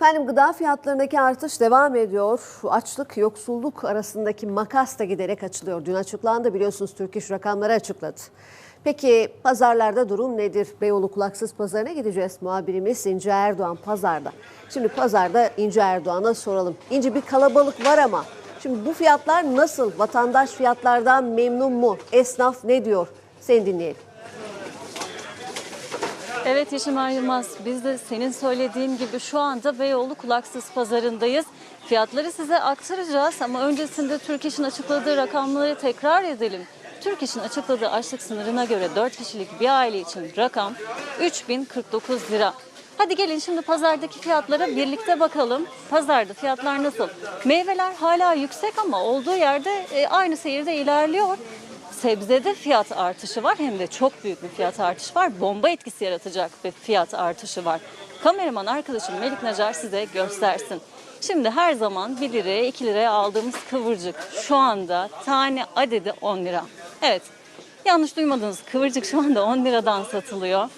Efendim gıda fiyatlarındaki artış devam ediyor. Açlık, yoksulluk arasındaki makas da giderek açılıyor. Dün açıklandı biliyorsunuz Türk İş rakamları açıkladı. Peki pazarlarda durum nedir? Beyoğlu Kulaksız Pazarı'na gideceğiz. Muhabirimiz İnce Erdoğan pazarda. Şimdi pazarda İnce Erdoğan'a soralım. İnce bir kalabalık var ama şimdi bu fiyatlar nasıl? Vatandaş fiyatlardan memnun mu? Esnaf ne diyor? Seni dinleyelim. Evet Yeşim Yılmaz, biz de senin söylediğin gibi şu anda Beyoğlu Kulaksız Pazarı'ndayız. Fiyatları size aktaracağız ama öncesinde Türk İş'in açıkladığı rakamları tekrar edelim. Türk İş'in açıkladığı açlık sınırına göre 4 kişilik bir aile için rakam 3049 lira. Hadi gelin şimdi pazardaki fiyatlara birlikte bakalım. Pazarda fiyatlar nasıl? Meyveler hala yüksek ama olduğu yerde e, aynı seyirde ilerliyor. Sebzede fiyat artışı var hem de çok büyük bir fiyat artışı var. Bomba etkisi yaratacak bir fiyat artışı var. Kameraman arkadaşım Melik Nacar size göstersin. Şimdi her zaman 1 liraya 2 liraya aldığımız kıvırcık şu anda tane adedi 10 lira. Evet yanlış duymadınız kıvırcık şu anda 10 liradan satılıyor.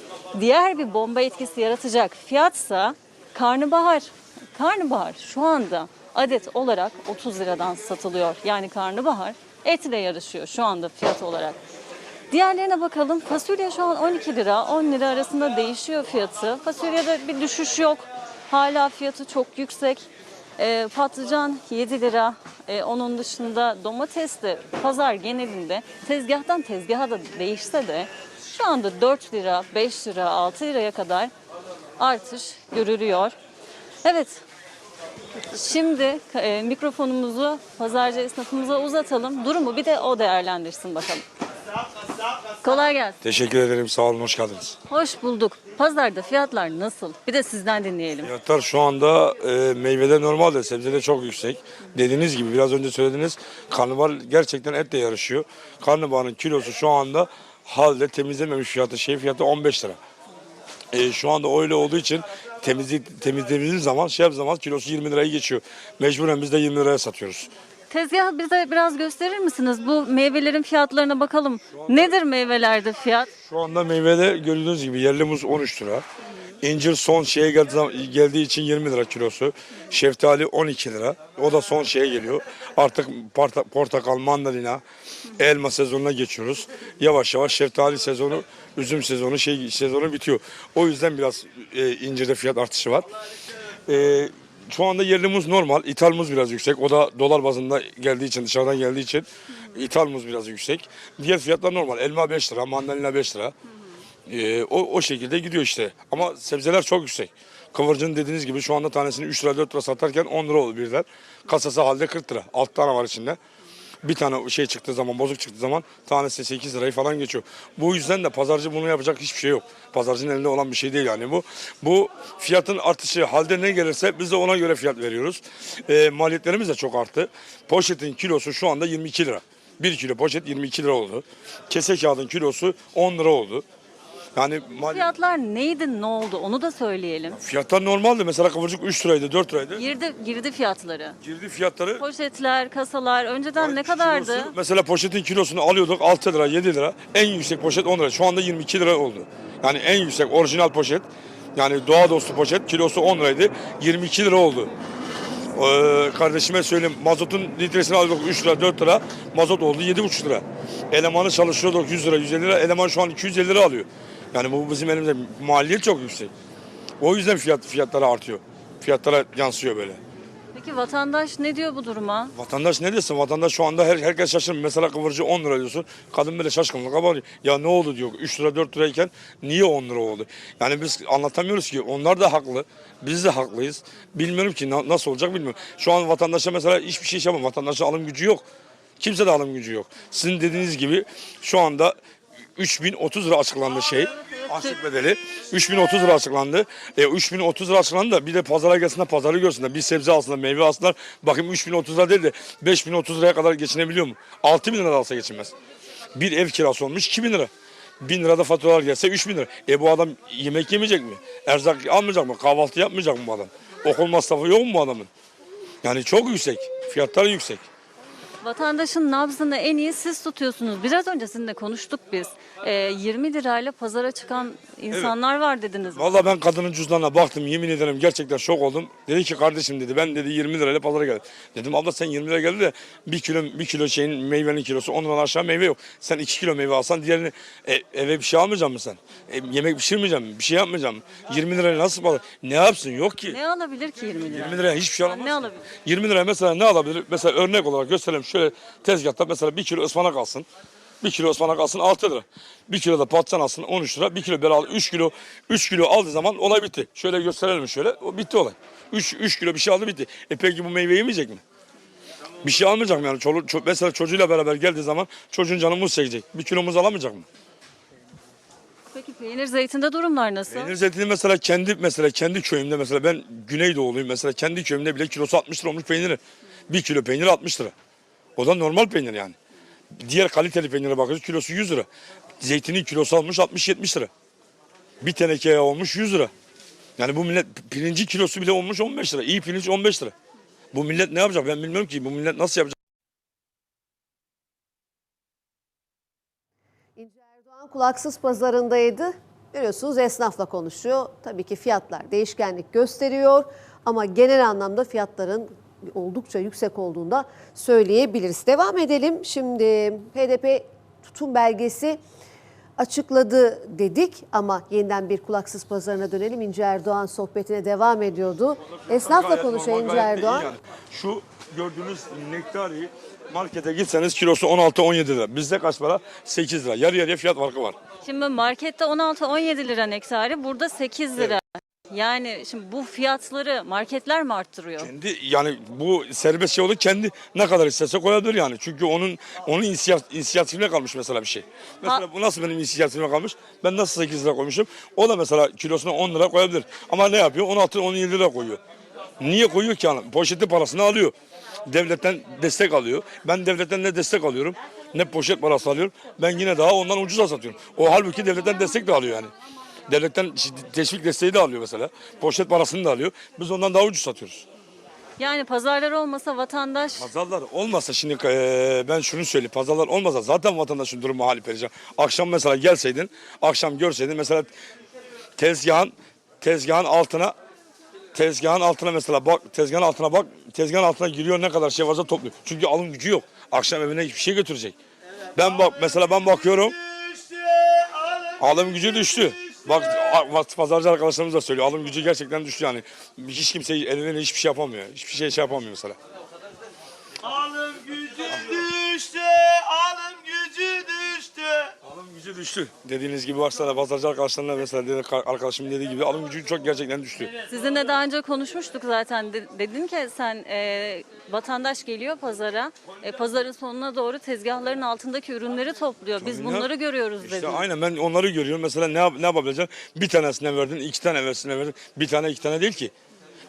Diğer bir bomba etkisi yaratacak fiyatsa karnabahar. Karnabahar şu anda adet olarak 30 liradan satılıyor. Yani karnabahar etle yarışıyor şu anda fiyat olarak. Diğerlerine bakalım. Fasulye şu an 12 lira, 10 lira arasında değişiyor fiyatı. Fasulyede bir düşüş yok. Hala fiyatı çok yüksek. Ee, patlıcan 7 lira. Ee, onun dışında domates de pazar genelinde tezgahtan tezgaha da değişse de şu anda 4 lira, 5 lira, 6 liraya kadar artış görülüyor. Evet, Şimdi e, mikrofonumuzu pazarcı esnafımıza uzatalım. Durumu bir de o değerlendirsin bakalım. Kolay gelsin. Teşekkür ederim. Sağ olun. Hoş geldiniz. Hoş bulduk. Pazarda fiyatlar nasıl? Bir de sizden dinleyelim. Fiyatlar şu anda e, meyvede normalde, sebzede çok yüksek. Dediğiniz gibi biraz önce söylediniz. Karnabahar gerçekten etle yarışıyor. Karnabaharın kilosu şu anda halde temizlememiş fiyatı, şey fiyatı 15 lira. E, şu anda öyle olduğu için temizli, temizlediğimiz zaman şey yaptığımız zaman kilosu 20 lirayı geçiyor. Mecburen biz de 20 liraya satıyoruz. Tezgahı bize biraz gösterir misiniz? Bu meyvelerin fiyatlarına bakalım. Nedir meyvelerde fiyat? Şu anda meyvede gördüğünüz gibi yerli muz 13 lira. İncir son şeye geldiği, geldiği için 20 lira kilosu. Şeftali 12 lira. O da son şeye geliyor. Artık porta- portakal, mandalina, elma sezonuna geçiyoruz. Yavaş yavaş şeftali sezonu, üzüm sezonu, şey sezonu bitiyor. O yüzden biraz e, incirde fiyat artışı var. E, şu anda yerli muz normal. İthal muz biraz yüksek. O da dolar bazında geldiği için, dışarıdan geldiği için ithal muz biraz yüksek. Diğer fiyatlar normal. Elma 5 lira, mandalina 5 lira. Ee, o, o şekilde gidiyor işte. Ama sebzeler çok yüksek. Kıvırcın dediğiniz gibi şu anda tanesini 3 lira 4 lira satarken 10 lira oldu birden. Kasası halde 40 lira. 6 tane var içinde. Bir tane şey çıktığı zaman, bozuk çıktığı zaman tanesi 8 lirayı falan geçiyor. Bu yüzden de pazarcı bunu yapacak hiçbir şey yok. Pazarcının elinde olan bir şey değil yani bu. Bu fiyatın artışı halde ne gelirse biz de ona göre fiyat veriyoruz. Ee, maliyetlerimiz de çok arttı. Poşetin kilosu şu anda 22 lira. 1 kilo poşet 22 lira oldu. Kese kağıdın kilosu 10 lira oldu. Yani Fiyatlar neydi, ne oldu onu da söyleyelim. fiyatlar normaldi. Mesela kıvırcık 3 liraydı, 4 liraydı. Girdi, girdi fiyatları. Girdi fiyatları Poşetler, kasalar önceden ne kadardı? Kilosu, mesela poşetin kilosunu alıyorduk 6 lira 7 lira. En yüksek poşet 10 lira. Şu anda 22 lira oldu. Yani en yüksek orijinal poşet yani doğa dostu poşet kilosu 10 liraydı. 22 lira oldu. Ee, kardeşime söyleyeyim mazotun litresini alıyorduk 3 lira 4 lira. Mazot oldu 7,5 lira. Elemanı çalıştırıyorduk 100 lira 150 lira. Eleman şu an 250 lira alıyor. Yani bu bizim elimizde maliyet çok yüksek. O yüzden fiyat fiyatları artıyor. Fiyatlara yansıyor böyle. Peki vatandaş ne diyor bu duruma? Vatandaş ne desin? Vatandaş şu anda her, herkes şaşırmış. Mesela kıvırcı 10 lira diyorsun. Kadın böyle şaşkınlık ama ya ne oldu diyor. 3 lira 4 lirayken niye 10 lira oldu? Yani biz anlatamıyoruz ki. Onlar da haklı. Biz de haklıyız. Bilmiyorum ki na- nasıl olacak bilmiyorum. Şu an vatandaşa mesela hiçbir şey yapamam. Vatandaşa alım gücü yok. Kimse de alım gücü yok. Sizin dediğiniz gibi şu anda 3030 lira açıklandı şey. Açlık bedeli 3030 lira açıklandı. E 3030 lira açıklandı da bir de pazara gelsinler pazarı görsünler. Bir sebze alsınlar, meyve alsınlar. Bakayım 3030 lira değil de 5030 liraya kadar geçinebiliyor mu? 6000 lira da alsa geçinmez. Bir ev kirası olmuş 2000 lira. 1000 lirada faturalar gelse 3000 lira. E bu adam yemek yemeyecek mi? Erzak almayacak mı? Kahvaltı yapmayacak mı bu adam? Okul masrafı yok mu bu adamın? Yani çok yüksek. Fiyatlar yüksek. Vatandaşın nabzını en iyi siz tutuyorsunuz. Biraz önce sizinle konuştuk biz. Ee, 20 lirayla pazara çıkan insanlar var dediniz. Vallahi ben kadının cüzdanına baktım yemin ederim gerçekten şok oldum. Dedi ki kardeşim dedi ben dedi 20 lirayla pazara geldim. Dedim abla sen 20 liraya geldi de bir kilo bir kilo şeyin meyvenin kilosu 10 liradan aşağı meyve yok. Sen 2 kilo meyve alsan diğerini e, eve bir şey almayacak mısın sen? E, yemek pişirmeyeceksin mi? Bir şey yapmayacak mısın? 20 liraya nasıl pazar? Ne yapsın? Yok ki. Ne alabilir ki 20 lira? 20 liraya hiçbir şey alamaz. Ne alabilir? 20 liraya mesela ne alabilir? Mesela örnek olarak gösterelim. Şöyle tezgahta mesela bir kilo ıspanak alsın. Bir kilo ıspanak alsın 6 lira. Bir kilo da patlıcan alsın 13 lira. Bir kilo bel al 3 kilo 3 kilo aldığı zaman olay bitti. Şöyle gösterelim şöyle. O bitti olay. 3 3 kilo bir şey aldı bitti. E peki bu meyve yemeyecek mi? Bir şey almayacak mı yani? Çoluk, ço- mesela çocuğuyla beraber geldiği zaman çocuğun canı muz çekecek. Bir kilo muz alamayacak mı? Peki peynir zeytinde durumlar nasıl? Peynir zeytini mesela kendi mesela kendi köyümde mesela ben Güneydoğuluyum mesela kendi köyümde bile kilosu 60 lira olmuş peyniri. Bir kilo peynir 60 lira. O da normal peynir yani. Diğer kaliteli peynire bakıyoruz kilosu 100 lira. Zeytinin kilosu almış 60-70 lira. Bir teneke olmuş 100 lira. Yani bu millet pirinci kilosu bile olmuş 15 lira. İyi pirinç 15 lira. Bu millet ne yapacak ben bilmiyorum ki. Bu millet nasıl yapacak? İnce Erdoğan kulaksız pazarındaydı. Görüyorsunuz esnafla konuşuyor. Tabii ki fiyatlar değişkenlik gösteriyor ama genel anlamda fiyatların oldukça yüksek olduğunu da söyleyebiliriz. Devam edelim. Şimdi HDP tutum belgesi açıkladı dedik ama yeniden bir kulaksız pazarına dönelim. İnce Erdoğan sohbetine devam ediyordu. Esnafla konuşuyor İnce Erdoğan. yani. Şu gördüğünüz nektari markete gitseniz kilosu 16-17 lira. Bizde kaç para? 8 lira. Yarı yarıya fiyat farkı var. Şimdi markette 16-17 lira nektari, burada 8 lira. Yani şimdi bu fiyatları marketler mi arttırıyor? Kendi yani bu serbest oldu kendi ne kadar istese koyabilir yani. Çünkü onun onun inisiyat, inisiyatifine kalmış mesela bir şey. Mesela bu nasıl benim inisiyatifime kalmış? Ben nasıl 8 lira koymuşum? O da mesela kilosuna 10 lira koyabilir. Ama ne yapıyor? 16-17 lira koyuyor. Niye koyuyor ki yani? Poşeti parasını alıyor. Devletten destek alıyor. Ben devletten ne destek alıyorum ne poşet parası alıyorum. Ben yine daha ondan ucuza satıyorum. O halbuki devletten destek de alıyor yani. Devletten teşvik desteği de alıyor mesela. Poşet parasını da alıyor. Biz ondan daha ucuz satıyoruz. Yani pazarlar olmasa vatandaş Pazarlar olmasa şimdi eee, ben şunu söyleyeyim. Pazarlar olmasa zaten vatandaşın durumu hali perişan. Akşam mesela gelseydin, akşam görseydin mesela tezgahın tezgahın altına tezgahın altına mesela bak tezgahın altına bak tezgahın altına giriyor ne kadar şey varsa topluyor. Çünkü alım gücü yok. Akşam evine hiçbir şey götürecek. Ben bak mesela ben bakıyorum alım gücü düştü. Bak a- pazarcı arkadaşlarımız da söylüyor. Alım gücü gerçekten düştü yani. Hiç kimse eline hiçbir şey yapamıyor. Hiçbir şey şey yapamıyor mesela. Gücü düştü. Dediğiniz gibi varsa da pazarcı arkadaşlarına mesela dedi, arkadaşım dediği gibi alım gücü çok gerçekten düştü. sizinle daha önce konuşmuştuk zaten. De- dedin ki sen e, vatandaş geliyor pazara. E, pazarın sonuna doğru tezgahların altındaki ürünleri topluyor. Biz bunları görüyoruz İşte dedin. aynen ben onları görüyorum. Mesela ne, yap, ne yapabileceksin? Bir tanesine verdin, iki tane versine verdin. Bir tane iki tane değil ki.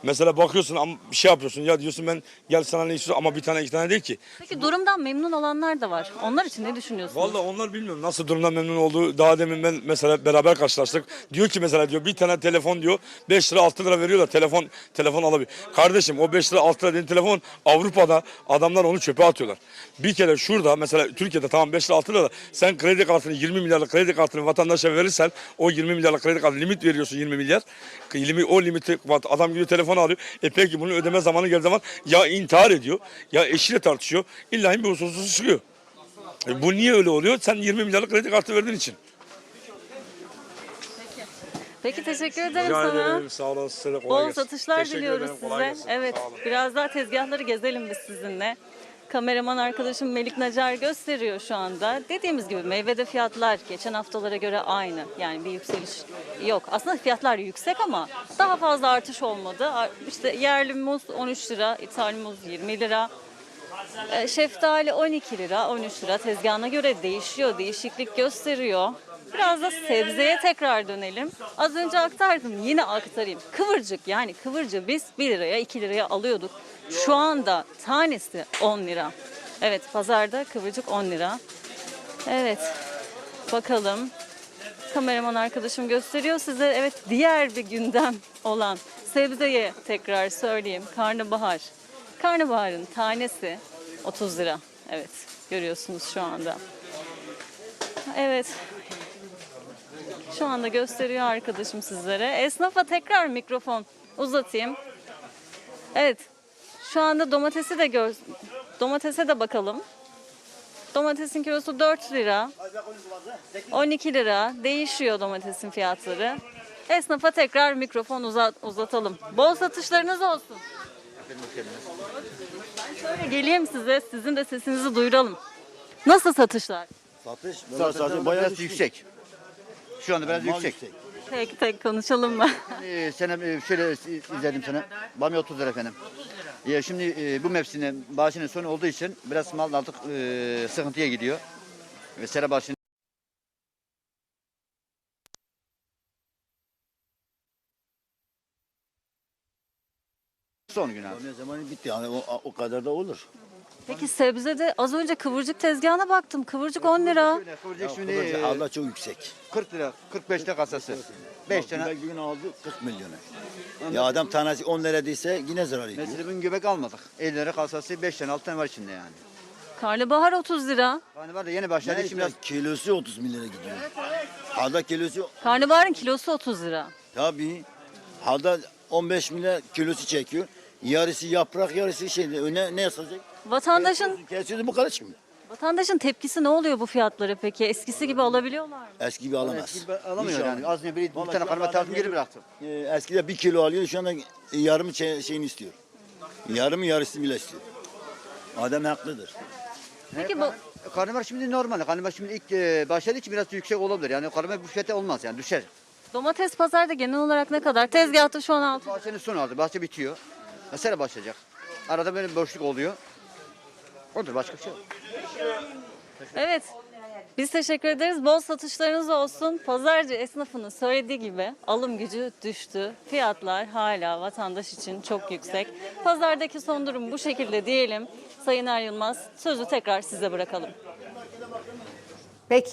Mesela bakıyorsun ama bir şey yapıyorsun ya diyorsun ben gel sana ne istiyorsun ama bir tane iki tane değil ki. Peki durumdan memnun olanlar da var. Onlar için ne düşünüyorsunuz? Vallahi onlar bilmiyorum nasıl durumdan memnun olduğu. Daha demin ben mesela beraber karşılaştık. Diyor ki mesela diyor bir tane telefon diyor 5 lira 6 lira veriyorlar telefon telefon alabilir. Kardeşim o 5 lira 6 lira dediğin telefon Avrupa'da adamlar onu çöpe atıyorlar. Bir kere şurada mesela Türkiye'de tamam 5 lira 6 lira da sen kredi kartını 20 milyarlık kredi kartını vatandaşa verirsen o 20 milyarlık kredi kartı limit veriyorsun 20 milyar. O limiti adam gidiyor telefonu alıyor. E peki bunun ödeme zamanı geldiği zaman ya intihar ediyor ya eşiyle tartışıyor. İlla bir hususu çıkıyor. E bu niye öyle oluyor? Sen 20 milyarlık kredi kartı verdiğin için. Peki teşekkür ederim Rica sana. ederim. Sağ olun. Size de kolay Bol gelsin. satışlar Teşekkür diliyoruz ederim, kolay size. gelsin. Evet, Sağ olun. biraz daha tezgahları gezelim biz sizinle. Kameraman arkadaşım Melik Nacar gösteriyor şu anda. Dediğimiz gibi meyvede fiyatlar geçen haftalara göre aynı. Yani bir yükseliş yok. Aslında fiyatlar yüksek ama daha fazla artış olmadı. İşte yerli muz 13 lira, ithal muz 20 lira. E, Şeftali 12 lira, 13 lira tezgahına göre değişiyor, değişiklik gösteriyor. Biraz da sebzeye tekrar dönelim. Az önce aktardım, yine aktarayım. Kıvırcık yani kıvırcık biz 1 liraya 2 liraya alıyorduk. Şu anda tanesi 10 lira. Evet pazarda kıvırcık 10 lira. Evet bakalım. Kameraman arkadaşım gösteriyor size. Evet diğer bir gündem olan sebzeye tekrar söyleyeyim. Karnabahar. Karnabaharın tanesi 30 lira. Evet, görüyorsunuz şu anda. Evet. Şu anda gösteriyor arkadaşım sizlere. Esnafa tekrar mikrofon uzatayım. Evet. Şu anda domatesi de gör domatese de bakalım. Domatesin kilosu 4 lira. 12 lira. Değişiyor domatesin fiyatları. Esnafa tekrar mikrofon uzat, uzatalım. Bol satışlarınız olsun. Şöyle geleyim size, sizin de sesinizi duyuralım. Nasıl satışlar? Satış Satış bayağı bayağı düşük. yüksek. Şu anda biraz Mal yüksek. Tek tek konuşalım mı? Ee, sene e, şöyle izledim sana. Bamya 30 lira efendim. Ya şimdi e, bu mevsimde bahçenin sonu olduğu için biraz mal artık e, sıkıntıya gidiyor. Ve sera bahçenin son gün abi. Zamanı bitti yani o, o kadar da olur. Peki sebzede az önce kıvırcık tezgahına baktım. Kıvırcık 10 lira. Kıvırcık şimdi Kıvırcık e, hala çok yüksek. 40 lira, 45 lira kasası. 5 Bak, tane. Bir gün aldı 40 milyona. Ya adam tanesi 10 lira değilse yine zarar ediyor. Mesela bugün göbek almadık. 50 lira kasası 5 tane 6 tane var içinde yani. Karnabahar 30 lira. Yani var da yeni başladı. Yani Şimdi biraz kilosu 30 milyona gidiyor. Halda kilosu Karnabaharın kilosu 30 lira. tabii halda 15 milyar kilosu çekiyor. Yarısı yaprak yarısı şey ne, ne yazılacak? Vatandaşın Kesiyordu bu kadar şimdi. vatandaşın tepkisi ne oluyor bu fiyatları peki? Eskisi gibi alabiliyorlar mı? Eski gibi alamaz. eski gibi alamıyor İnşallah. yani. Az önce bir, bir Vallahi tane şu karma adam tartım geri gelip- bıraktım. Ee, eskiden bir kilo alıyordu şu anda yarım çe- şeyini istiyor. Yarımı yarısı bile istiyor. Adam haklıdır. Peki bu Karnabahar şimdi normal. Karnabahar şimdi ilk e, başladığı için biraz yüksek olabilir. Yani karnabahar bu fiyata olmaz yani düşer. domates pazarda genel olarak ne kadar? Tezgahta şu an 6 Bahçenin sonu aldı. Bahçe bitiyor. Mesela başlayacak. Arada böyle bir boşluk oluyor. Odur başka bir şey yok. Evet. Biz teşekkür ederiz. Bol satışlarınız olsun. Pazarcı esnafının söylediği gibi alım gücü düştü. Fiyatlar hala vatandaş için çok yüksek. Pazardaki son durum bu şekilde diyelim. Sayın Er Yılmaz sözü tekrar size bırakalım. Peki.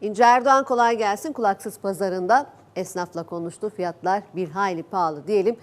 İnce Erdoğan kolay gelsin. Kulaksız pazarında esnafla konuştu. Fiyatlar bir hayli pahalı diyelim.